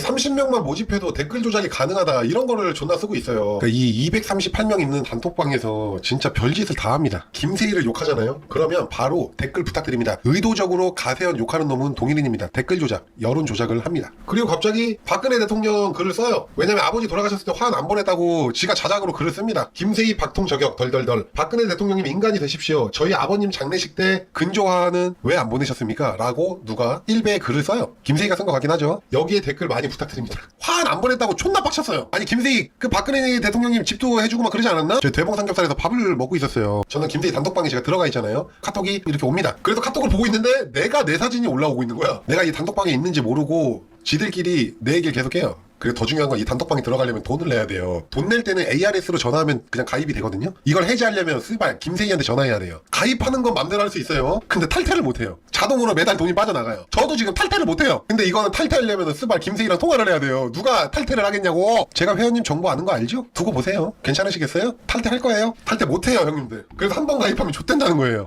30명만 모집해도 댓글 조작이 가능하다 이런 거를 존나 쓰고 있어요. 그러니까 이 238명 있는 단톡방에서 진짜 별짓을 다 합니다. 김세희를 욕하잖아요. 그러면 바로 댓글 부탁드립니다. 의도적으로 가세현 욕하는 놈은 동일인입니다. 댓글 조작, 여론 조작을 합니다. 그리고 갑자기 박근혜 대통령 글을 써요. 왜냐면 아버지 돌아가셨을 때 화환 안 보냈다고 지가 자작으로 글을 씁니다. 김세희 박통 저격 덜덜덜. 박근혜 대통령님 인간이 되십시오. 저희 아버님 장례식 때 근조화는 왜 안 보내셨습니까? 라고 누가 1배에 글을 써요. 김세희가 쓴 것 같긴 하죠. 여기에 댓글 많이 부탁드립니다. 화환 안 보냈다고 존나 빡쳤어요. 아니 김세희 그 박근혜 대통령님 집도 해주고 막 그러지 않았나? 저 대봉 삼겹살에서 밥을 먹고 있었어요. 저는 김세희 단톡방에 제가 들어가 있잖아요. 카톡이 이렇게 옵니다. 그래서 카톡을 보고 있는데 내가 내 사진이 올라오고 있는 거야. 내가 이 단톡방에 있는지 모르고 지들끼리 내 얘기를 계속해요. 그리고 더 중요한 건 이 단톡방에 들어가려면 돈을 내야 돼요. 돈 낼 때는 ARS로 전화하면 그냥 가입이 되거든요. 이걸 해지하려면 스발 김세희한테 전화해야 돼요. 가입하는 건 맘대로 할 수 있어요. 근데 탈퇴를 못 해요. 자동으로 매달 돈이 빠져나가요. 저도 지금 탈퇴를 못 해요. 근데 이거는 탈퇴하려면 스발 김세희랑 통화를 해야 돼요. 누가 탈퇴를 하겠냐고. 제가 회원님 정보 아는 거 알죠? 두고 보세요. 괜찮으시겠어요? 탈퇴할 거예요? 탈퇴 못 해요, 형님들. 그래서 한 번 가입하면 좆된다는 거예요.